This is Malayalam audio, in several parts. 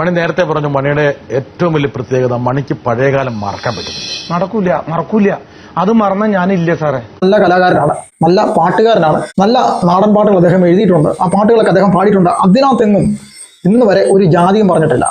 മണി നേരത്തെ പറഞ്ഞു മണിയുടെ ഏറ്റവും വലിയ പ്രത്യേകത മണിക്ക് പഴയകാലം മറക്കാൻ പറ്റും. നടക്കൂല മറക്കൂല. അത് മറന്ന ഞാനില്ല സാറേ. നല്ല കലാകാരനാണ് നല്ല പാട്ടുകാരനാണ് നല്ല നാടൻ പാട്ടുകൾ അദ്ദേഹം എഴുതിയിട്ടുണ്ട്. ആ പാട്ടുകളൊക്കെ അദ്ദേഹം പാടിയിട്ടുണ്ട്. അതിനകത്തെങ്ങും ഇന്ന് വരെ ഒരു ജാതിയും പറഞ്ഞിട്ടില്ല.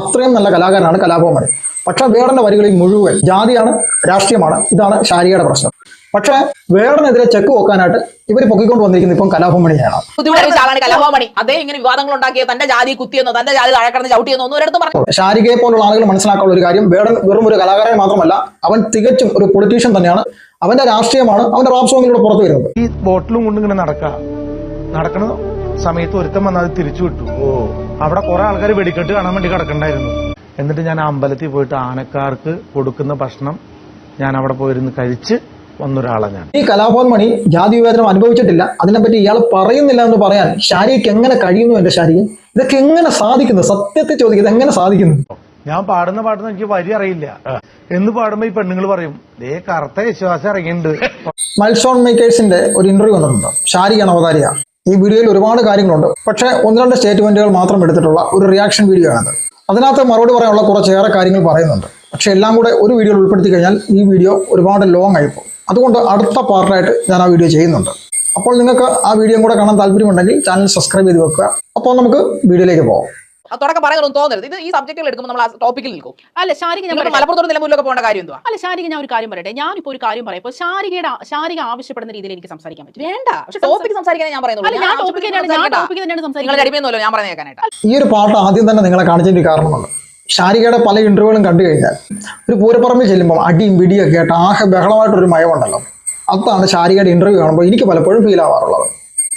അത്രയും നല്ല കലാകാരനാണ് കലാഭവമണി പക്ഷെ വേടന്റെ വരികളിൽ മുഴുവൻ ജാതിയാണ് രാഷ്ട്രീയമാണ്. ഇതാണ് ശാരികയുടെ പ്രശ്നം. പക്ഷെ വേടനെതിരെ ചെക്ക് പോക്കാനായിട്ട് ഇവർ പൊക്കിക്കൊണ്ട് വന്നിരിക്കുന്നത് ഇപ്പം കലാഭമണിയാണ് കലാഭവമണി അതേ ഇങ്ങനെ വിവാദങ്ങൾ ഉണ്ടാക്കിയ തന്റെ ജാതി കുത്തിയെന്നോ തന്റെ ജാതി താഴെക്കടന്ന് ചവിട്ടിയെന്നോ ഒന്നും ഒരിടത്തും പറഞ്ഞു ശാരികയെ പോലുള്ള ആളുകൾ മനസ്സിലാക്കാനുള്ള ഒരു കാര്യം വേടൻ വെറും ഒരു കലാകാരൻ മാത്രമല്ല അവൻ തികച്ചും ഒരു പൊളിറ്റീഷ്യൻ തന്നെയാണ്. അവന്റെ രാഷ്ട്രീയമാണ് അവന്റെ റാപ്പ് സോങ്ങിലൂടെ പുറത്തു വരുന്നത്. ഈ ബോട്ടിലും കൊണ്ട് ഇങ്ങനെ നടക്ക. നടക്കണ സമയത്ത് ഒരുത്തം വന്നാൽ തിരിച്ചു വിട്ടു ഓ അവിടെ കുറെ ആൾക്കാർ വെടിക്കെട്ട് കാണാൻ വേണ്ടി കിടക്കണ്ടായിരുന്നു. എന്നിട്ട് ഞാൻ ആ അമ്പലത്തിൽ പോയിട്ട് ആനക്കാർക്ക് കൊടുക്കുന്ന ഭക്ഷണം ഞാൻ അവിടെ പോയിരുന്ന് കഴിച്ച് വന്നൊരാളാണ് ഞാൻ. ഈ കലാഭവൻ മണി ജാതി വിവേചനം അനുഭവിച്ചിട്ടില്ല. അതിനെപ്പറ്റി ഇയാൾ പറയുന്നില്ല എന്ന് പറയാൻ ശാരീരിക്ക് എങ്ങനെ കഴിയുന്നു എന്റെ ശാരിക ഇതൊക്കെ എങ്ങനെ സാധിക്കുന്നു? സത്യത്തെ ചോദിക്കുന്നത് എങ്ങനെ സാധിക്കുന്നു? ഞാൻ പാടുന്ന പാട്ടുന്ന എനിക്ക് വരി അറിയില്ല. എന്ന് പാടുമ്പോ ഈ പെണ്ണുങ്ങൾ പറയും ദേ കറുത്ത വിശ്വാസം ഇറങ്ങിയിട്ടുണ്ട്. മൈൽസ്റ്റോൺ മേക്കേഴ്സിന്റെ ഒരു ഇന്റർവ്യൂ വന്നിട്ടുണ്ട്. ഷാരിയാണ് അവതാരിക. ഈ വീഡിയോയിൽ ഒരുപാട് കാര്യങ്ങളുണ്ട്. പക്ഷേ ഒന്ന് രണ്ട് സ്റ്റേറ്റ്മെന്റുകൾ മാത്രം എടുത്തിട്ടുള്ള ഒരു റിയാക്ഷൻ വീഡിയോ ആണിത്. അതിനകത്ത് മറുപടി പറയാനുള്ള കുറച്ചേറെ കാര്യങ്ങൾ പറയുന്നുണ്ട്. പക്ഷേ എല്ലാം കൂടെ ഒരു വീഡിയോയിൽ ഉൾപ്പെടുത്തി കഴിഞ്ഞാൽ ഈ വീഡിയോ ഒരുപാട് ലോങ് ആയിപ്പോൾ അതുകൊണ്ട് അടുത്ത പാർട്ടായിട്ട് ഞാൻ ആ വീഡിയോ ചെയ്യുന്നുണ്ട്. അപ്പോൾ നിങ്ങൾക്ക് ആ വീഡിയോ കൂടെ കാണാൻ താല്പര്യമുണ്ടെങ്കിൽ ചാനൽ സബ്സ്ക്രൈബ് ചെയ്ത് വെക്കുക. അപ്പോൾ നമുക്ക് വീഡിയോയിലേക്ക് പോകാം തുടക്കം പറയുന്നതൊന്നും തോന്നരുത്. ഇത് ഈ സബ്ജക്റ്റുകൾ എടുക്കുമ്പോൾ നമ്മൾ ആ ടോപ്പിക്കിൽ നിൽക്കും. അല്ല ശാരിക പറയട്ടെ. മലപ്പുറത്തോട് നിലമ്പൂരിലൊക്കെ പോകേണ്ട കാര്യം എന്തുവാ? അല്ല ശാരിക ഞാൻ ഒരു കാര്യം പറയട്ടെ. ഞാനിപ്പോ ഒരു കാര്യം പറയാം. ഇപ്പൊ ശാരികയുടെ ശാരിക ആവശ്യപ്പെടുന്ന രീതിയിൽ എനിക്ക് സംസാരിക്കാൻ പറ്റും. വേണ്ട. പക്ഷെ ടോപ്പിക് സംസാരിക്കാൻ ഞാൻ പറയുന്നത് ഞാൻ ടോപ്പിക് തന്നെയാണ് ഞാൻ ടോപ്പിക് തന്നെയാണ് നിങ്ങൾ സംസാരിക്കുന്നത്. ഞാൻ പറയുന്നത് കേൾക്കാനായിട്ട് ഈ ഒരു പാട്ട് ആദ്യം തന്നെ നിങ്ങളെ കാണിച്ചതിന് കാരണമുണ്ട് ഷാരികയുടെ പല ഇന്റർവ്യൂകളും കണ്ടു കഴിഞ്ഞാൽ ഒരു പൂരപ്പറമ്പിൽ ചെല്ലുമ്പോൾ അടിയും പിടിയും ഒക്കെ ആയിട്ട് ആകെ ബഹളമായിട്ടൊരു മയമുണ്ടല്ലോ. അതാണ് ഷാരികയുടെ ഇന്റർവ്യൂ കാണുമ്പോൾ എനിക്ക് പലപ്പോഴും ഫീൽ ആവാറുള്ളത്.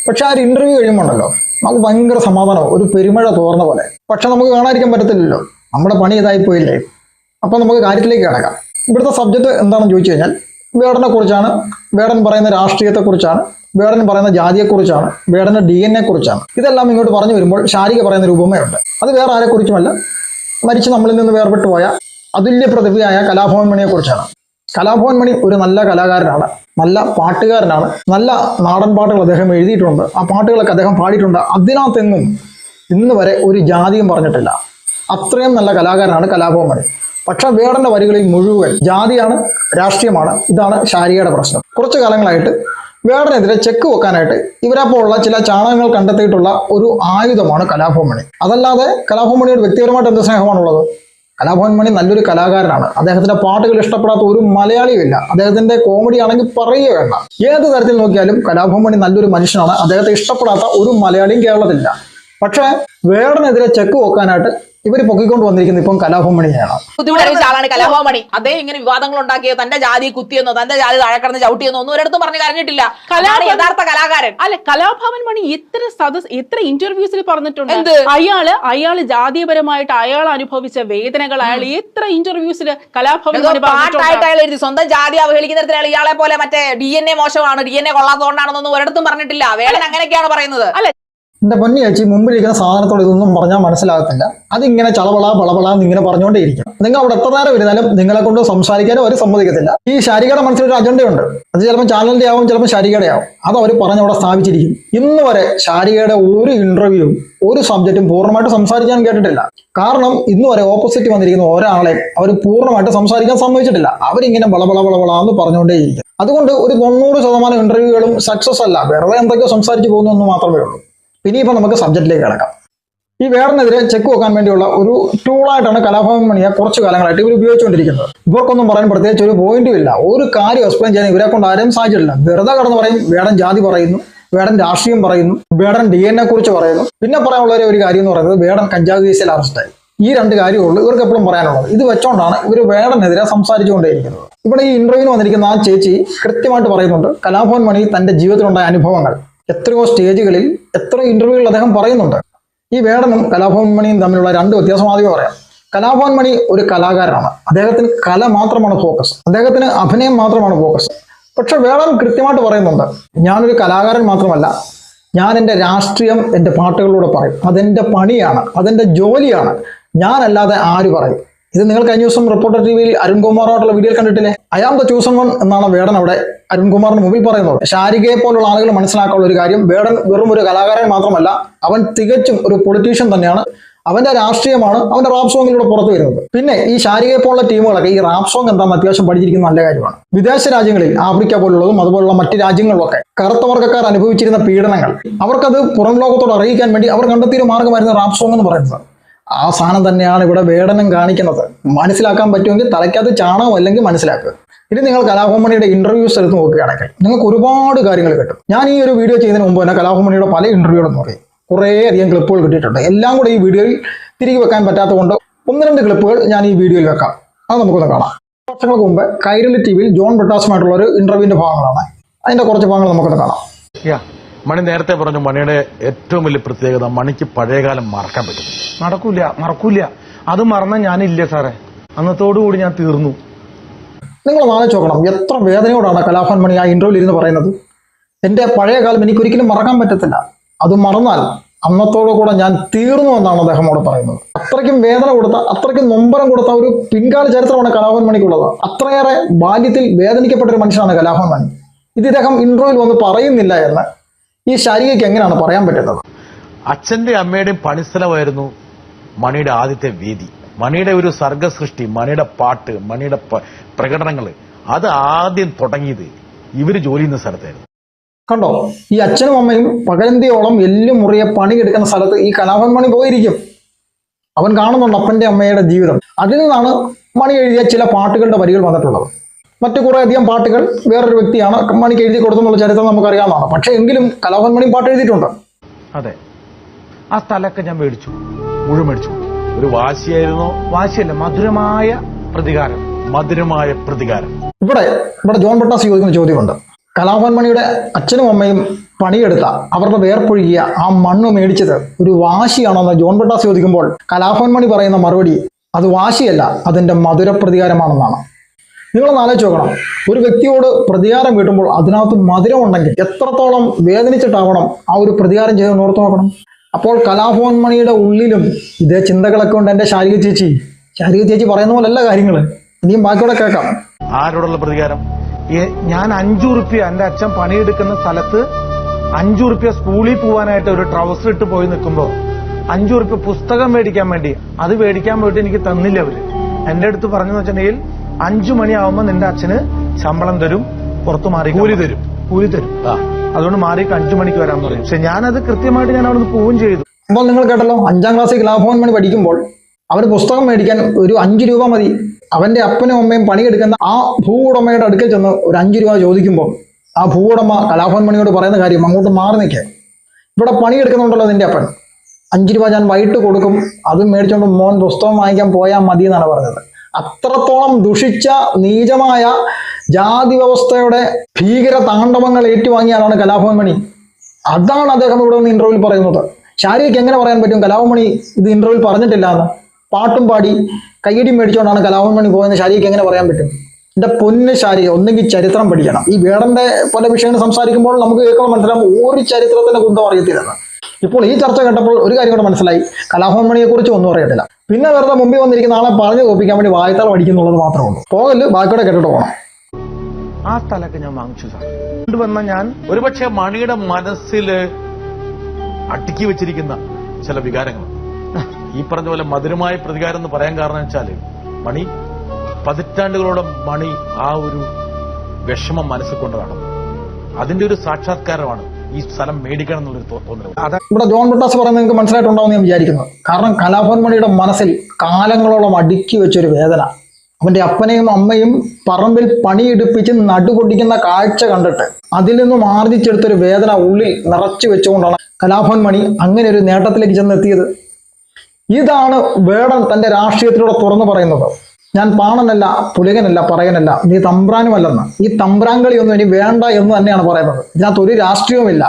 പക്ഷെ ആ ഒരു ഇന്റർവ്യൂ കഴിയുമ്പോൾ ഉണ്ടല്ലോ നമുക്ക് ഭയങ്കര സമാധാനം ഒരു പെരുമഴ തോർന്ന പോലെ. പക്ഷെ നമുക്ക് കാണാതിരിക്കാൻ പറ്റത്തില്ലല്ലോ. നമ്മുടെ പണി ഇതായി പോയില്ലേ അപ്പൊ നമുക്ക് കാര്യത്തിലേക്ക് കിടക്കാം. ഇവിടുത്തെ സബ്ജക്ട് എന്താണെന്ന് ചോദിച്ചു കഴിഞ്ഞാൽ വേടനെ കുറിച്ചാണ്. വേടൻ പറയുന്ന രാഷ്ട്രീയത്തെക്കുറിച്ചാണ് വേടൻ പറയുന്ന ജാതിയെക്കുറിച്ചാണ് വേടന്റെ ഡി എൻ എ കുറിച്ചാണ്. ഇതെല്ലാം ഇങ്ങോട്ട് പറഞ്ഞു വരുമ്പോൾ ശാരിക പറയുന്ന ഒരു ഉപമയുണ്ട് അത് വേറെ ആരെക്കുറിച്ചുമല്ല മരിച്ച് നമ്മളിൽ നിന്ന് വേർപെട്ടു പോയ അതുല്യ പ്രതിഭയായ കലാഭവൻ മണിയെ കുറിച്ചാണ്. കലാഭവൻ മണി ഒരു നല്ല കലാകാരനാണ് നല്ല പാട്ടുകാരനാണ് നല്ല നാടൻ പാട്ടുകൾ അദ്ദേഹം എഴുതിയിട്ടുണ്ട്. ആ പാട്ടുകളൊക്കെ അദ്ദേഹം പാടിയിട്ടുണ്ട്. അതിനകത്തെങ്ങും ഇന്ന് വരെ ഒരു ജാതിയും പറഞ്ഞിട്ടില്ല. അത്രയും നല്ല കലാകാരനാണ് കലാഭവൻ മണി. പക്ഷെ വേടന്റെ വരികളിൽ മുഴുവൻ ജാതിയാണ് രാഷ്ട്രീയമാണ്. ഇതാണ് ശാരികയുടെ പ്രശ്നം. കുറച്ചു കാലങ്ങളായിട്ട് വേടനെതിരെ ചെക്ക് വെക്കാനായിട്ട് ഇവരെപ്പോലുള്ള ചില ചാണകങ്ങൾ കണ്ടെത്തിയിട്ടുള്ള ഒരു ആയുധമാണ് കലാഭവൻ മണി. അതല്ലാതെ കലാഭവൻ മണിയുടെ വ്യക്തിപരമായിട്ട് എന്ത് സ്നേഹമാണുള്ളത്? കലാഭവൻ മണി നല്ലൊരു കലാകാരനാണ്. അദ്ദേഹത്തിന്റെ പാട്ടുകൾ ഇഷ്ടപ്പെടാത്ത ഒരു മലയാളിയുമില്ല അദ്ദേഹത്തിന്റെ കോമഡി ആണെങ്കിൽ പറയുക വേണ്ട. ഏത് തരത്തിൽ നോക്കിയാലും കലാഭവൻ മണി നല്ലൊരു മനുഷ്യനാണ്. അദ്ദേഹത്തെ ഇഷ്ടപ്പെടാത്ത ഒരു മലയാളിയും കേരളത്തിലില്ല. പക്ഷേ വേടനെതിരെ ചെക്ക് പോക്കാനായിട്ട് ഇവർ പൊക്കിക്കൊണ്ട് വന്നിരിക്കുന്നത് ഇപ്പം കലാഭമണിയാണ് ബുദ്ധിമുട്ട് ആളാണ് കലാഭവമണി അതേ ഇങ്ങനെ വിവാദങ്ങൾ ഉണ്ടാക്കിയോ തന്റെ ജാതി കുത്തിയെന്നോ തന്റെ ജാതി താഴെക്കടന്ന് ചവിട്ടിയെന്നോ ഒന്നും ഒരിടത്തും പറഞ്ഞു കരഞ്ഞിട്ടില്ല. യഥാർത്ഥ കലാകാരൻ. അല്ല കലാഭവൻ മണി എത്ര സദസ് എത്ര ഇന്റർവ്യൂസിൽ പറഞ്ഞിട്ടുണ്ട്. എന്ത്? അയാൾ അയാൾ ജാതീയപരമായിട്ട് അയാൾ അനുഭവിച്ച വേദനകൾ അയാൾ എത്ര ഇന്റർവ്യൂസിൽ കലാഭവൻ പാട്ടായിട്ട് അയാൾ എഴുതി. സ്വന്തം ജാതി അവഹേളിക്കുന്ന തരത്തിൽ അയാൾ ഇയാളെ പോലെ മറ്റേ ഡി എൻ എ മോശമാണ്. ഡി എൻ എ കൊള്ളാത്തതുകൊണ്ടാണെന്നൊന്നും ഒരിടത്തും പറഞ്ഞിട്ടില്ല. വേദന അങ്ങനെയൊക്കെയാണ് പറയുന്നത്. എന്റെ പൊന്നി ചേച്ചി മുമ്പിലിരിക്കുന്ന സാധനത്തോട് ഇതൊന്നും പറഞ്ഞാൽ മനസ്സിലാകത്തില്ല. അതിങ്ങനെ ചളവള പളവള എന്നിങ്ങനെ പറഞ്ഞുകൊണ്ടേയിരിക്കും നിങ്ങൾ അവിടെ എത്ര നേരം ഇരുന്നാലും നിങ്ങളെ കൊണ്ട് സംസാരിക്കാനും അവർ സമ്മതിക്കത്തില്ല. ഈ ശാരികയുടെ മനസ്സിലൊരു അജണ്ടയുണ്ട്. അത് ചിലപ്പോൾ ചാനലിന്റെ ആവും ചിലപ്പോൾ ശാരികയുടെ ആവും. അത് അവർ പറഞ്ഞവിടെ സ്ഥാപിച്ചിരിക്കും. ഇന്ന് വരെ ശാരികയുടെ ഒരു ഇന്റർവ്യൂവും ഒരു സബ്ജക്റ്റും പൂർണമായിട്ട് സംസാരിക്കാൻ കേട്ടിട്ടില്ല. കാരണം ഇന്ന് വരെ ഓപ്പോസിറ്റ് വന്നിരിക്കുന്ന ഒരാളെ അവർ പൂർണമായിട്ട് സംസാരിക്കാൻ സമ്മതിച്ചിട്ടില്ല. അവരിങ്ങനെ വളവള വളവള എന്ന് പറഞ്ഞുകൊണ്ടേയിരിക്കും അതുകൊണ്ട് ഒരു തൊണ്ണൂറ് ശതമാനം ഇന്റർവ്യൂകളും സക്സസ് അല്ല. വെറുതെ എന്തൊക്കെയോ സംസാരിച്ചു പോകുന്നു മാത്രമേ ഉള്ളൂ. ഇപ്പൊ നമുക്ക് സബ്ജക്റ്റിലേക്ക് കിടക്കാം. ഈ വേറിനെതിരെ ചെക്ക് വെക്കാൻ വേണ്ടിയുള്ള ഒരു ടൂളായിട്ടാണ് കലാഭവൻ മണിയെ കുറച്ച് കാലങ്ങളായിട്ട് ഇവർ ഉപയോഗിച്ചുകൊണ്ടിരിക്കുന്നത്. ഇവർക്കൊന്നും പറയാൻ പ്രത്യേകിച്ച് ഒരു പോയിന്റും ഇല്ല. ഒരു കാര്യം എക്സ്പ്ലെയിൻ ചെയ്യാൻ ഇവരെ കൊണ്ട് ആരും സാധിച്ചിട്ടില്ല. വെറുതെ കടന്ന് പറയും വേടൻ ജാതി പറയുന്നു വേടൻ രാഷ്ട്രീയം പറയുന്നു വേടൻ ഡി എൻ എ കുറിച്ച് പറയുന്നു. പിന്നെ പറയാനുള്ള ഒരു കാര്യം എന്ന് പറയുന്നത് വേടൻ കഞ്ചാവ് കേസിൽ അറസ്റ്റായി ഈ രണ്ട് കാര്യമുള്ളൂ ഇവർക്ക് എപ്പോഴും പറയാനുള്ളത്. ഇത് വെച്ചോണ്ടാണ് ഇവർ വേടനെതിരെ സംസാരിച്ചുകൊണ്ടേയിരിക്കുന്നത്. ഇവിടെ ഈ ഇന്റർവ്യൂവിന് വന്നിരിക്കുന്ന ആ ചേച്ചി കൃത്യമായിട്ട് പറയുന്നുണ്ട് കലാഭവൻ മണി തന്റെ ജീവിതത്തിലുണ്ടായ അനുഭവങ്ങൾ എത്രയോ സ്റ്റേജുകളിൽ എത്രയോ ഇന്റർവ്യൂകളിൽ അദ്ദേഹം പറയുന്നുണ്ട്. ഈ വേടനും കലാഭവൻ മണിയും തമ്മിലുള്ള രണ്ട് വ്യത്യാസം ആദ്യം പറയാം. കലാഭവൻ മണി ഒരു കലാകാരനാണ്. അദ്ദേഹത്തിന് കല മാത്രമാണ് ഫോക്കസ് അദ്ദേഹത്തിന് അഭിനയം മാത്രമാണ് ഫോക്കസ് പക്ഷെ വേടൻ കൃത്യമായിട്ട് പറയുന്നുണ്ട് ഞാനൊരു കലാകാരൻ മാത്രമല്ല. ഞാൻ എന്റെ രാഷ്ട്രീയം എന്റെ പാട്ടുകളിലൂടെ പറയും. അതെന്റെ പണിയാണ്. അതെന്റെ ജോലിയാണ്. ഞാനല്ലാതെ ആര് പറയും? ഇത് നിങ്ങൾ കഴിഞ്ഞ ദിവസം റിപ്പോർട്ടർ ടി വിയിൽ അരുൺകുമാറുമായിട്ടുള്ള വീഡിയോ കണ്ടിട്ടില്ലേ? അയാം ദ ചൂസൺ വൺ എന്നാണ് വേടൻ അവിടെ അരുൺകുമാറിന് മുമ്പിൽ പറയുന്നത്. ശാരികയെ പോലുള്ള ആളുകൾ മനസ്സിലാക്കാനുള്ള ഒരു കാര്യം വേടൻ വെറും ഒരു കലാകാരൻ മാത്രമല്ല അവൻ തികച്ചും ഒരു പൊളിറ്റീഷ്യൻ തന്നെയാണ്. അവന്റെ രാഷ്ട്രീയമാണ് അവന്റെ റാപ് സോങ്ങിലൂടെ പുറത്തു വരുന്നത്. പിന്നെ ഈ ശാരികയെ പോലുള്ള ടീമുകളൊക്കെ ഈ റാപ് സോങ് എന്താണെന്ന് അത്യാവശ്യം പഠിച്ചിരിക്കുന്ന നല്ല കാര്യമാണ്. വിദേശ രാജ്യങ്ങളിൽ ആഫ്രിക്ക പോലുള്ളതും അതുപോലുള്ള മറ്റ് രാജ്യങ്ങളിലൊക്കെ കറുത്ത വർഗക്കാർ അനുഭവിച്ചിരുന്ന പീഡനങ്ങൾ അവർക്കത് പുറം ലോകത്തോട് അറിയിക്കാൻ വേണ്ടി അവർ കണ്ടെത്തിയൊരു മാർഗമായിരുന്നു റാപ്പ് സോങ് എന്ന് പറയുന്നത്. ആ സാധനം തന്നെയാണ് ഇവിടെ വേടനം കാണിക്കുന്നത്. മനസ്സിലാക്കാൻ പറ്റുമെങ്കിൽ തലയ്ക്കകത്ത് ചാണകം അല്ലെങ്കിൽ മനസ്സിലാക്കുക ഇനി നിങ്ങൾ കലാഭവമണിയുടെ ഇന്റർവ്യൂസ് എടുത്ത് നോക്കുകയാണെങ്കിൽ നിങ്ങൾക്ക് ഒരുപാട് കാര്യങ്ങൾ കിട്ടും. ഞാൻ ഈ ഒരു വീഡിയോ ചെയ്യുന്നതിന് മുമ്പ് തന്നെ കലാഭവമണിയുടെ പല ഇന്റർവ്യൂകളും നോക്കി. കുറേ അധികം ക്ലിപ്പുകൾ കിട്ടിയിട്ടുണ്ട്. എല്ലാം കൂടെ ഈ വീഡിയോയിൽ തിരികെ വെക്കാൻ പറ്റാത്തതുകൊണ്ട് ഒന്ന് രണ്ട് ക്ലിപ്പുകൾ ഞാൻ ഈ വീഡിയോയിൽ വെക്കാം. അത് നമുക്കൊന്ന് കാണാം. വർഷങ്ങൾക്ക് മുമ്പ് കൈരളി ടി വിയിൽ ജോൺ ബ്രിട്ടാസുമായിട്ടുള്ള ഒരു ഇന്റർവ്യൂവിന്റെ ഭാഗങ്ങളാണ്. അതിന്റെ കുറച്ച് ഭാഗങ്ങൾ നമുക്കൊന്ന് കാണാം. മണി നേരത്തെ പറഞ്ഞു മണിയുടെ ഏറ്റവും വലിയ പ്രത്യേകത മണിക്ക് പഴയകാലം മറക്കാൻ പറ്റും നടക്കൂല മറക്കൂല. അത് മറന്ന ഞാനില്ല സാറേ. അന്നത്തോടുകൂടി ഞാൻ തീർന്നു. നിങ്ങൾ ആലോചിച്ച് നോക്കണം. എത്ര വേദനയോടാണ് കലാഭവൻ മണി ആ ഇന്റർവ്യൂവിൽ ഇരുന്ന് പറയുന്നത്? എന്റെ പഴയ കാലം എനിക്കൊരിക്കലും മറക്കാൻ പറ്റത്തില്ല. അത് മറന്നാൽ അന്നത്തോടു കൂടെ ഞാൻ തീർന്നു എന്നാണ് അദ്ദേഹം അവിടെ പറയുന്നത്. അത്രയ്ക്കും വേദന കൊടുത്ത അത്രയ്ക്കും നൊമ്പരം കൊടുത്ത ഒരു പിൻകാല ചരിത്രമാണ് കലാഭവൻ മണിക്കുള്ളത്. അത്രയേറെ ബാല്യത്തിൽ വേദനിക്കപ്പെട്ട ഒരു മനുഷ്യനാണ് കലാഭവൻ മണി. ഇത് ഇദ്ദേഹം ഇന്റർവ്യൂവിൽ വന്ന് പറയുന്നില്ല എന്ന് ഈ ശാരികയ്ക്ക് എങ്ങനെയാണ് പറയാൻ പറ്റുന്നത്? അച്ഛന്റെ അമ്മയുടെയും പണിസ്ഥലമായിരുന്നു മണിയുടെ ആദ്യത്തെ വേദി മണിയുടെ ഒരു സർഗസൃഷ്ടി മണിയുടെ പാട്ട് മണിയുടെ പ്രകടനങ്ങൾ അത് ആദ്യം തുടങ്ങിയത് ഇവർ ജോലി ചെയ്യുന്ന സ്ഥലത്തായിരുന്നു. കണ്ടോ? ഈ അച്ഛനും അമ്മയും പകലന്തിയോളം എല്ലും മുറിയെ പണിയെടുക്കുന്ന സ്ഥലത്ത് ഈ കലാഭൻ മണി പോയിരിക്കും. അവൻ കാണുന്നുണ്ട് അപ്പന്റെ അമ്മയുടെ ജീവിതം. അതിൽ നിന്നാണ് മണി എഴുതിയ ചില പാട്ടുകളുടെ വരികൾ വന്നിട്ടുള്ളത്. മറ്റു കുറെ അധികം പാട്ടുകൾ വേറൊരു വ്യക്തിയാണ് മണിക്ക് എഴുതി കൊടുത്തെന്നുള്ള ചരിത്രം നമുക്കറിയാവുന്നതാണ്. പക്ഷേ എങ്കിലും കലാഭൻ മണി പാട്ട് എഴുതിയിട്ടുണ്ട്. അതെ. ആ സ്ഥലമൊക്കെ ഞാൻ മേടിച്ചു. മുഴുവൻ മേടിച്ചു ഒരു വാശിയായിരുന്നോ വാശിയല്ല മധുരമായ പ്രതികാരം. മധുരമായ പ്രതികാരം. ഇവിടെ ഇവിടെ ജോൺ ബട്ടാസ് ചോദിക്കുന്ന ചോദ്യമുണ്ട്. കലാഭവൻ മണിയുടെ അച്ഛനും അമ്മയും പണിയെടുത്ത അവരുടെ വേർപ്പൊഴുകിയ ആ മണ്ണ് മേടിച്ചത് ഒരു വാശിയാണെന്ന് ജോൺ ബട്ടാസ് ചോദിക്കുമ്പോൾ കലാഭവൻ മണി പറയുന്ന മറുപടി അത് വാശിയല്ല അതിന്റെ മധുര പ്രതികാരമാണെന്നാണ് നിങ്ങളൊന്ന് ആലോചിച്ച് നോക്കണം. ഒരു വ്യക്തിയോട് പ്രതികാരം വീട്ടുമ്പോൾ അതിനകത്ത് മധുരമുണ്ടെങ്കിൽ എത്രത്തോളം വേദനിച്ചിട്ടാവണം ആ ഒരു പ്രതികാരം ചെയ്ത് ഓർത്തു നോക്കണം. അപ്പോൾ കലാഭവൻ മണിയുടെ ഉള്ളിലും ഇതേ ചിന്തകളൊക്കെ ഉണ്ട് എന്റെ ശാരിക ചേച്ചി. ശാരിക ചേച്ചി പറയുന്ന പോലെ പോലല്ല കാര്യങ്ങൾ ഇനിയും ബാക്കിയോടെ കേൾക്കാം. ആരോടുള്ള പ്രതികാരം? ഞാൻ അഞ്ചു റുപ്യ എന്റെ അച്ഛൻ പണിയെടുക്കുന്ന സ്ഥലത്ത് അഞ്ചു റുപ്യ സ്കൂളിൽ പോവാനായിട്ട് ഒരു ട്രൗസർ ഇട്ട് പോയി നിൽക്കുമ്പോ അഞ്ചു റുപ്യ പുസ്തകം മേടിക്കാൻ വേണ്ടി അത് മേടിക്കാൻ പോയിട്ട് എനിക്ക് തന്നില്ല അവർ. എന്റെ അടുത്ത് പറഞ്ഞു വെച്ചിട്ടുണ്ടെങ്കിൽ അഞ്ചു മണിയാവുമ്പോ നിന്റെ അച്ഛന് ശമ്പളം തരും പുറത്തു മാറി കൂലി തരും. കൂലി തരും. ആ. അതുകൊണ്ട് മാറി അഞ്ചു മണിക്ക് വരാൻ പറയും. പക്ഷെ ഞാനത് കൃത്യമായിട്ട് ഞാൻ അവിടുന്ന് പോവുകയും ചെയ്തു. അപ്പോൾ നിങ്ങൾ കേട്ടല്ലോ അഞ്ചാം ക്ലാസ്സിൽ കലാഭവൻ മണി പഠിക്കുമ്പോൾ അവന് പുസ്തകം മേടിക്കാൻ ഒരു അഞ്ച് രൂപ മതി. അവന്റെ അപ്പനും അമ്മയും പണിയെടുക്കുന്ന ആ ഭൂവുടമയുടെ അടുക്കൽ ചെന്ന് ഒരു അഞ്ച് രൂപ ചോദിക്കുമ്പോൾ ആ ഭൂവുടമ കലാഭവൻ മണിയോട് പറയുന്ന കാര്യം അങ്ങോട്ട് മാറി നിൽക്കുക. ഇവിടെ പണിയെടുക്കുന്നുണ്ടല്ലോ നിന്റെ അപ്പൻ. അഞ്ച് രൂപ ഞാൻ വൈകിട്ട് കൊടുക്കും അതും മേടിച്ചുകൊണ്ട് മോൻ പുസ്തകം വാങ്ങിക്കാൻ പോയാൽ മതി എന്നാണ് പറഞ്ഞത്. അത്രത്തോളം ദുഷിച്ച നീചമായ ജാതി വ്യവസ്ഥയുടെ ഭീകര താണ്ഡവങ്ങൾ ഏറ്റുവാങ്ങിയാലാണ് കലാഭവൻ മണി. അതാണ് അദ്ദേഹം ഇവിടെ നിന്ന് ഇന്റർവ്യൂവിൽ പറയുന്നത്. ശാരീരിക്ക് എങ്ങനെ പറയാൻ പറ്റും? കലാഭമണി ഇത് ഇന്റർവ്യൂവിൽ പറഞ്ഞിട്ടില്ല എന്ന്. പാട്ടും പാടി കയ്യടി മേടിച്ചുകൊണ്ടാണ് കലാഭമണി പോയെന്ന് ശാരീരിക്ക് എങ്ങനെ പറയാൻ പറ്റും? എന്റെ പൊന്ന് ശാരി ഒന്നെങ്കിൽ ചരിത്രം പഠിക്കണം. ഈ വേടന്റെ പല വിഷയങ്ങൾ സംസാരിക്കുമ്പോൾ നമുക്ക് കേൾക്കണം മനസ്സിലാവും ഒരു ചരിത്രത്തിന്റെ കുന്തം അറിയത്തില്ലെന്ന് ഇപ്പോൾ ഈ ചർച്ച കേട്ടപ്പോൾ ഒരു കാര്യം കൂടെ മനസ്സിലായി. കലാഭവമണിയെ കുറിച്ച് ഒന്നും അറിയത്തില്ല. പിന്നെ വെറുതെ മുമ്പിൽ വന്നിരിക്കുന്ന ആളെ പറഞ്ഞു തോപ്പിക്കാൻ വേണ്ടി വായത്താൾ പഠിക്കുന്നുള്ളത് മാത്രമേ ഉള്ളൂ. പോകൽ ബാക്കിയോടെ കേട്ടിട്ട് പോകണം. ആ സ്ഥലമൊക്കെ ഞാൻ വാങ്ങിച്ചു സാർ. കൊണ്ടുവന്ന ഞാൻ ഒരുപക്ഷെ മണിയുടെ മനസ്സിൽ അടുക്കി വെച്ചിരിക്കുന്ന ചില വികാരങ്ങൾ. ഈ പറഞ്ഞ പോലെ മധുരമായ പ്രതികാരം എന്ന് പറയാൻ കാരണം വെച്ചാൽ മണി പതിറ്റാണ്ടുകളോളം മണി ആ ഒരു വിഷമം മനസ്സിൽ കൊണ്ട് നടന്നു അതിന്റെ ഒരു സാക്ഷാത്കാരമാണ് ഈ സ്ഥലം മേടിക്കണം എന്നുള്ളൊരു തോന്നൽ ഇവിടെ ജോൺ ബ്രിട്ടാസ് പറയുന്നത് നിങ്ങൾക്ക് മനസ്സിലായിട്ടുണ്ടാവും ഞാൻ വിചാരിക്കുന്നത് കാരണം കലാഭവൻ മണിയുടെ മനസ്സിൽ കാലങ്ങളോളം അടുക്കി വെച്ചൊരു വേദന. അവന്റെ അപ്പനെയും അമ്മയും പറമ്പിൽ പണിയെടുപ്പിച്ച് നടുപൊടിക്കുന്ന കാഴ്ച കണ്ടിട്ട് അതിൽ നിന്നും ആർജിച്ചെടുത്തൊരു വേദന ഉള്ളിൽ നിറച്ചു വെച്ചുകൊണ്ടാണ് കലാഭവൻ മണി അങ്ങനെ ഒരു നേട്ടത്തിലേക്ക് ചെന്നെത്തിയത്. ഇതാണ് വേടൻ തന്റെ രാഷ്ട്രീയത്തിലൂടെ തുറന്നു പറയുന്നത്. ഞാൻ പാണനല്ല പുലകനല്ല പറയനല്ല നീ തമ്പ്രാനുമല്ലെന്ന്. ഈ തമ്പ്രാങ്കളിയൊന്നും ഇനി വേണ്ട എന്ന് തന്നെയാണ് പറയുന്നത്. ഇതിനകത്ത് ഒരു രാഷ്ട്രീയവുമില്ല.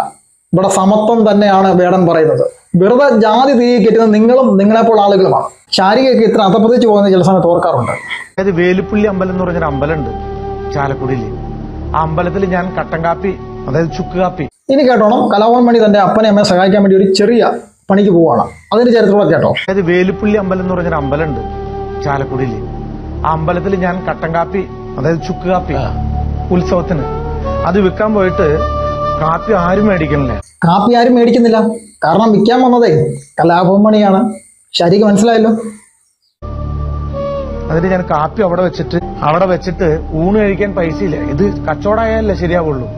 ഇവിടെ സമത്വം തന്നെയാണ് വേടൻ പറയുന്നത്. വെറുതെ ജാതി തീ കെറ്റുന്ന നിങ്ങളും നിങ്ങളെപ്പോൾ ആളുകളുമാണ്. ശാരീരിക ഇത്ര അധപ്പതിച്ച് പോകുന്ന ചില സമയത്ത് ഓർക്കാറുണ്ട്. അതായത് വേലുപ്പുള്ളി അമ്പലം എന്ന് പറഞ്ഞൊരു അമ്പലമുണ്ട് ചാലക്കുടിയിൽ ആ അമ്പലത്തിൽ ഞാൻ കട്ടൻ കാപ്പി അതായത് ചുക്ക് കാപ്പി. ഇനി കേട്ടോണം. കലാഭവൻ മണി തന്റെ അപ്പനെ അമ്മയെ സഹായിക്കാൻ വേണ്ടി ഒരു ചെറിയ പണിക്ക് പോവാണ്. അതിന്റെ ചരിത്രമൊക്കെ കേട്ടോ. അതായത് വേലുപ്പുള്ളി അമ്പലം എന്ന് പറഞ്ഞൊരു അമ്പലമുണ്ട് ചാലക്കുടിയിൽ ആ അമ്പലത്തിൽ ഞാൻ കട്ടൻ കാപ്പി അതായത് ചുക്ക് കാപ്പി ഉത്സവത്തിന്. അത് വിൽക്കാൻ പോയിട്ട് കാപ്പി ആരും മേടിക്കണില്ല കാപ്പി ആരും മേടിക്കുന്നില്ല. കാരണം വിൽക്കാൻ വന്നതേ കലാഭവമണിയാണ് മണിയാണ് ശരിക്ക് മനസ്സിലായല്ലോ. അതിന് ഞാൻ കാപ്പി അവിടെ വെച്ചിട്ട് അവിടെ വെച്ചിട്ട് ഊണ് കഴിക്കാൻ പൈസയില്ല. ഇത് കച്ചവടമായാലേ ശരിയാവുള്ളൂ.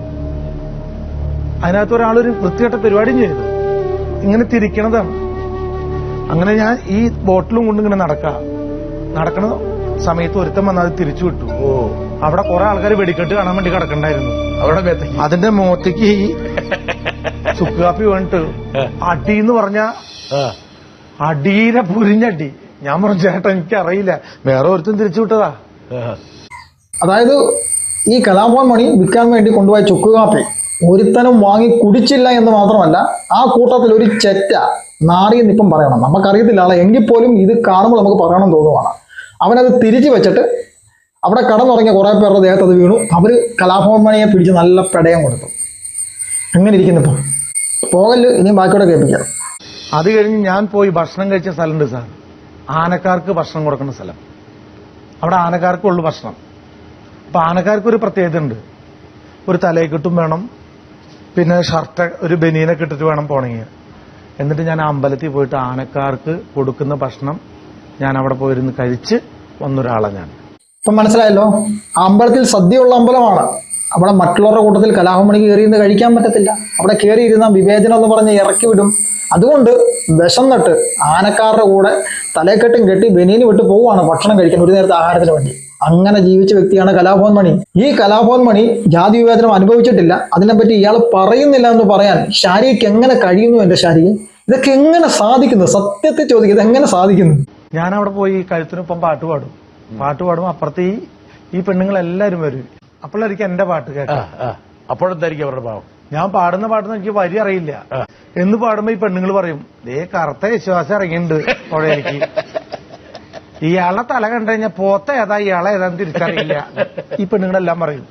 അതിനകത്ത് ഒരാളൊരു വൃത്തികെട്ട പരിപാടിയും ചെയ്തു. ഇങ്ങനെ തിരിക്കണതാണ്. അങ്ങനെ ഞാൻ ഈ ബോട്ടിലും കൊണ്ട് ഇങ്ങനെ നടക്ക. നടക്കണ സമയത്ത് ഒരുത്തം വന്ന് അത് തിരിച്ചു വിട്ടു. ഓ. അവിടെ കുറെ ആൾക്കാർ വെടിക്കെട്ട് കാണാൻ വേണ്ടി കിടക്കണ്ടായിരുന്നു. അവിടെ മേത്തേക്ക് അതിന്റെ മുഖത്തേക്ക് ഈ ചുക്ക് കാപ്പി വേണ്ടിട്ട് അടി എന്ന് പറഞ്ഞ അടിയിലെ പൊരിഞ്ഞടി. ഞാൻ പറഞ്ഞു ചേട്ടാ എനിക്കറിയില്ല. വേറെ ഒരുത്തും തിരിച്ചു വിട്ടതാ. അതായത് ഈ കലാഭവൻ മണി വിൽക്കാൻ വേണ്ടി കൊണ്ടുപോയ ചുക്ക് കാപ്പി ഒരുത്തനും വാങ്ങി കുടിച്ചില്ല എന്ന് മാത്രമല്ല ആ കൂട്ടത്തിൽ ഒരു ചെറ്റ നാറിയെന്നിപ്പം പറയണം. നമുക്കറിയത്തില്ല ആളെ. എങ്കിൽ പോലും ഇത് കാണുമ്പോൾ നമുക്ക് പറയണം തോന്നുവാണ്. അവനത് തിരിച്ചു വെച്ചിട്ട് അവിടെ കടന്നുറങ്ങിയ കുറെ പേരുടെ ദേഹത്ത് അത് വീണു. അവർ കലാഭവൻ മണിയെ പിടിച്ച് നല്ല പെടയം കൊടുത്തു. എങ്ങനെ ഇരിക്കുന്നു ഇപ്പം? പോകൽ ഇനി ബാക്കിയോടെ കേൾപ്പിക്കാം അത് കഴിഞ്ഞ് ഞാൻ പോയി ഭക്ഷണം കഴിച്ച സ്ഥലമുണ്ട് സാർ. ആനക്കാർക്ക് ഭക്ഷണം കൊടുക്കുന്ന സ്ഥലം. അവിടെ ആനക്കാർക്കുള്ളു ഭക്ഷണം. അപ്പൊ ആനക്കാർക്ക് ഒരു പ്രത്യേകത ഉണ്ട്. ഒരു തലയെക്കിട്ടും വേണം. പിന്നെ ഷർട്ട് ഒരു ബനീനൊക്കെ ഇട്ടിട്ട് വേണം പോണെങ്കിൽ എന്നിട്ട് ഞാൻ അമ്പലത്തിൽ പോയിട്ട് ആനക്കാർക്ക് കൊടുക്കുന്ന ഭക്ഷണം ഞാൻ അവിടെ പോയിരുന്ന് കഴിച്ച് വന്നൊരാളാണ് ഞാൻ. ഇപ്പം മനസ്സിലായല്ലോ? അമ്പലത്തിൽ സദ്യയുള്ള അമ്പലമാണ്. അവിടെ മറ്റുള്ളവരുടെ കൂട്ടത്തിൽ കലാഹമണിക്ക് കയറി ഇരുന്ന് കഴിക്കാൻ പറ്റത്തില്ല. അവിടെ കയറിയിരുന്ന വിവേചനം എന്ന് പറഞ്ഞ് ഇറക്കി വിടും. അതുകൊണ്ട് വിഷം നട്ട് ആനക്കാരുടെ കൂടെ തലക്കെട്ടും കെട്ടി ബനീന് വിട്ട് പോവുകയാണ് ഭക്ഷണം കഴിക്കാൻ ഒരു നേരത്തെ ആഹാരത്തിന് വേണ്ടി. അങ്ങനെ ജീവിച്ച വ്യക്തിയാണ് കലാഭവൻ മണി ഈ കലാഭവൻ മണി ജാതി വിവേചനം അനുഭവിച്ചിട്ടില്ല. അതിനെപ്പറ്റി ഇയാൾ പറയുന്നില്ല എന്ന് പറയാൻ ഷാരിക്ക് എങ്ങനെ കഴിയുന്നു എന്റെ ശാരീരിക ഇതൊക്കെ എങ്ങനെ സാധിക്കുന്നു? സത്യത്തെ ചോദിക്കും ഇതെങ്ങനെ സാധിക്കുന്നു? ഞാൻ അവിടെ പോയി കഴുത്തിനൊപ്പം പാട്ട് പാടും. പാട്ട് പാടും അപ്പുറത്ത് ഈ പെണ്ണുങ്ങളെല്ലാരും വരും. അപ്പോഴായിരിക്കും എന്റെ പാട്ട് കേൾക്കാം ആ. അപ്പോഴെന്തായിരിക്കും അവരുടെ ഭാവം? ഞാൻ പാടുന്ന പാട്ടൊന്നും എനിക്ക് വരി അറിയില്ല. എന്ന് പാടുമ്പോ ഈ പെണ്ണുങ്ങൾ പറയും ദേ കറുത്ത വിശ്വാസം ഇറങ്ങിയിട്ടുണ്ട് പുഴയിലേക്ക്. ഇയാളെ തല കണ്ടു കഴിഞ്ഞാൽ പോത്ത ഏതാ ഇയാളെ ഏതാന്ന് തിരിച്ചറിയില്ല. ഈ പെണ്ണുങ്ങളെല്ലാം പറയും.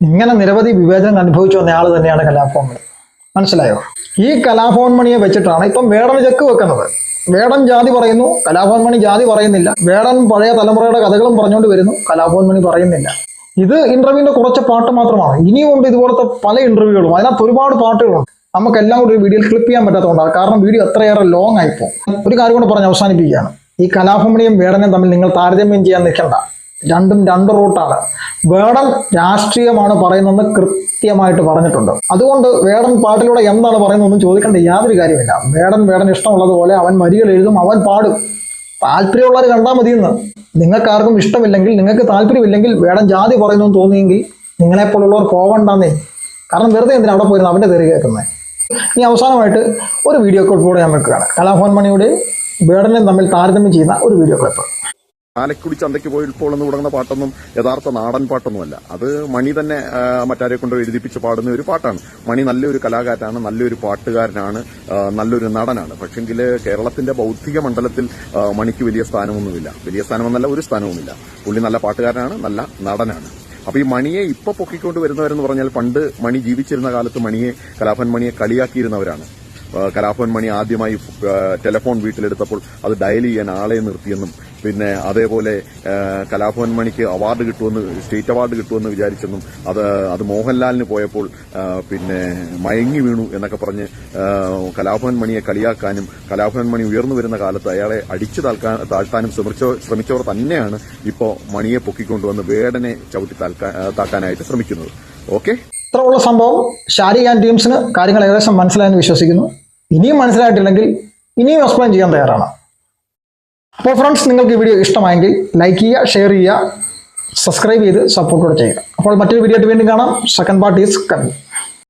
ഇങ്ങനെ നിരവധി വിവേചനം അനുഭവിച്ചു വന്ന ആൾ തന്നെയാണ് കലാഭവൻ മണി മനസ്സിലായോ? ഈ കലാഭവൻ മണിയെ വെച്ചിട്ടാണ് ഇപ്പം വേടൻ ചെക്ക് വെക്കുന്നത്. വേടൻ ജാതി പറയുന്നു കലാഭവൻ മണി ജാതി പറയുന്നില്ല. വേടൻ പഴയ തലമുറയുടെ കഥകളും പറഞ്ഞുകൊണ്ട് വരുന്നു കലാഭവൻ മണി പറയുന്നില്ല. ഇത് ഇന്റർവ്യൂവിന്റെ കുറച്ച് പാട്ട് മാത്രമാണ്. ഇനിയുമുണ്ട് ഇതുപോലത്തെ പല ഇന്റർവ്യൂകളും അതിനകത്ത് ഒരുപാട് പാട്ടുകളുണ്ട്. നമുക്കെല്ലാം കൂടി ഒരു വീഡിയോയിൽ ക്ലിപ്പ് ചെയ്യാൻ പറ്റാത്തതുകൊണ്ടാണ്. കാരണം വീഡിയോ അത്രയേറെ ലോങ് ആയിപ്പോ. ഒരു കാര്യം കൂടെ പറഞ്ഞ് അവസാനിപ്പിക്കുകയാണ്. ഈ കലാഭമണിയും വേടനും തമ്മിൽ നിങ്ങൾ താരതമ്യം ചെയ്യാൻ നിൽക്കണ്ട. രണ്ടും രണ്ട് റൂട്ടാണ് വേടൻ രാഷ്ട്രീയമാണ് പറയുന്നതെന്ന് കൃത്യമായിട്ട് പറഞ്ഞിട്ടുണ്ട്. അതുകൊണ്ട് വേടൻ പാട്ടിലൂടെ എന്താണ് പറയുന്നതെന്ന് ചോദിക്കേണ്ട യാതൊരു കാര്യമില്ല വേടൻ വേടൻ ഇഷ്ടമുള്ളതുപോലെ അവൻ വരികൾ എഴുതും അവൻ പാടും. താല്പര്യമുള്ളവർ കണ്ടാൽ മതിയെന്ന്. നിങ്ങൾക്ക് ആർക്കും ഇഷ്ടമില്ലെങ്കിൽ നിങ്ങൾക്ക് താല്പര്യമില്ലെങ്കിൽ വേടൻ ജാതി പറയുന്നു തോന്നിയെങ്കിൽ നിങ്ങളെപ്പോലുള്ളവർ പോകണ്ടെന്നേ. കാരണം വെറുതെ എന്തിനാണ് അവിടെ പോയിരുന്നു അവന്റെ തെറി കേൾക്കുന്നത് ഇനി അവസാനമായിട്ട് ഒരു വീഡിയോ ക്ലിപ്പ് കൂടെ ഞാൻ വെക്കുകയാണ്. കലാഭവൻ മണിയുടെയും വേടനെയും തമ്മിൽ താരതമ്യം ചെയ്യുന്ന ഒരു വീഡിയോ ക്ലിപ്പ് ആലക്കുടി ചന്തയ്ക്ക് പോയപ്പോൾ എന്ന് തുടങ്ങുന്ന പാട്ടൊന്നും യഥാർത്ഥ നാടൻ പാട്ടൊന്നുമല്ല. അത് മണി തന്നെ മറ്റാരെ കൊണ്ട് എഴുതിപ്പിച്ച് പാടുന്ന ഒരു പാട്ടാണ്. മണി നല്ലൊരു കലാകാരനാണ് നല്ലൊരു പാട്ടുകാരനാണ് നല്ലൊരു നടനാണ്. പക്ഷെങ്കിൽ കേരളത്തിന്റെ ബൗദ്ധിക മണ്ഡലത്തിൽ മണിക്ക് വലിയ സ്ഥാനമൊന്നുമില്ല. വലിയ സ്ഥാനമെന്നല്ല ഒരു സ്ഥാനവുമില്ല. പുള്ളി നല്ല പാട്ടുകാരനാണ് നല്ല നടനാണ്. അപ്പൊ ഈ മണിയെ ഇപ്പൊ പൊക്കിക്കൊണ്ട് വരുന്നവരെന്ന് പറഞ്ഞാൽ പണ്ട് മണി ജീവിച്ചിരുന്ന കാലത്ത് മണിയെ കലാഭൻ മണിയെ കളിയാക്കിയിരുന്നവരാണ്. കലാഫൻ മണി ആദ്യമായി ടെലിഫോൺ വീട്ടിലെടുത്തപ്പോൾ അത് ഡയൽ ചെയ്യാൻ ആളെ നിർത്തിയെന്നും പിന്നെ അതേപോലെ കലാഭവൻ മണിക്ക് അവാർഡ് കിട്ടുമെന്ന് സ്റ്റേറ്റ് അവാർഡ് കിട്ടുമെന്ന് വിചാരിച്ചെന്നും അത് അത് മോഹൻലാലിന് പോയപ്പോൾ പിന്നെ മയങ്ങി വീണു എന്നൊക്കെ പറഞ്ഞ് കലാഭവൻ മണിയെ കളിയാക്കാനും കലാഭവൻ മണി ഉയർന്നു വരുന്ന കാലത്ത് അയാളെ അടിച്ചു താഴ്ത്താനും ശ്രമിച്ചോ ശ്രമിച്ചവർ തന്നെയാണ് ഇപ്പോൾ മണിയെ പൊക്കിക്കൊണ്ടുവന്ന് വേടനെ ചവിട്ടി താക്കാനായിട്ട് ശ്രമിക്കുന്നത്. ഓക്കെ? ഇത്രയുള്ള സംഭവം ഷാരി ആൻഡ് ടീംസിന് കാര്യങ്ങൾ ഏകദേശം മനസ്സിലായെന്ന് വിശ്വസിക്കുന്നു. ഇനിയും മനസ്സിലായിട്ടില്ലെങ്കിൽ ഇനിയും എക്സ്പ്ലെയിൻ ചെയ്യാൻ തയ്യാറാണ്. അപ്പോൾ ഫ്രണ്ട്സ് നിങ്ങൾക്ക് ഈ വീഡിയോ ഇഷ്ടമായെങ്കിൽ ലൈക്ക് ചെയ്യുക ഷെയർ ചെയ്യുക സബ്സ്ക്രൈബ് ചെയ്ത് സപ്പോർട്ട് കൂടെ ചെയ്യുക. അപ്പോൾ മറ്റൊരു വീഡിയോ ആയിട്ട് വീണ്ടും കാണാം. Second part is coming